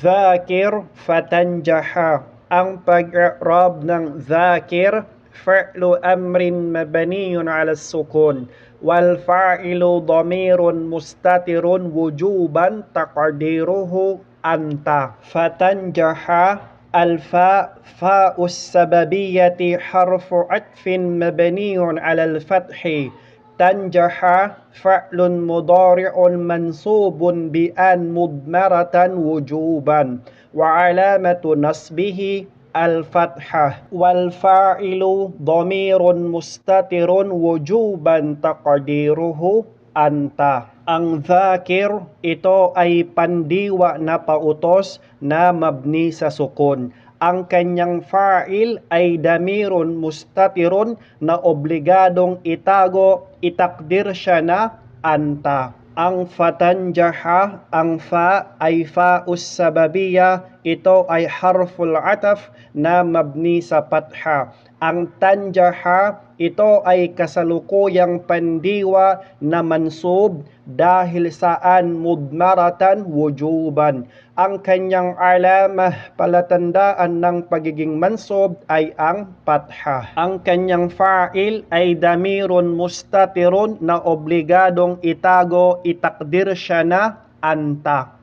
ذاكر فتنجح أن pag-i'rab ذاكر. فعل أمر مبني على السكون. والفاعل ضمير مستتر وجوبا تقديره أنت. فتنجح الفاء فاء السببية حرف عطف مبني على الفتح. tanjaha fa'lun mudari'un mansubun bi an mudmaratan wujuban wa alamatu nasbihi al-fathah wal fa'ilu dhamirun mustatirun wujuban taqdiruhu anta. Ang dhakir ito ay pandiwa na pautos na mabni sa sukun. Ang kanyang fa'il ay damirun mustatirun na obligadong itago, itakdir siya na anta. Ang fatanjaha, ang fa ay fa'us sababiya, ito ay harful ataf na mabni sa patha. Ang tanjaha, ito ay kasalukuyang pandiwa na mansub dahil saan mudmaratan wujuban. Ang kanyang alamah palatandaan ng pagiging mansub ay ang patha. Ang kanyang fa'il ay damirun mustatirun na obligadong itago, itakdir siya na anta.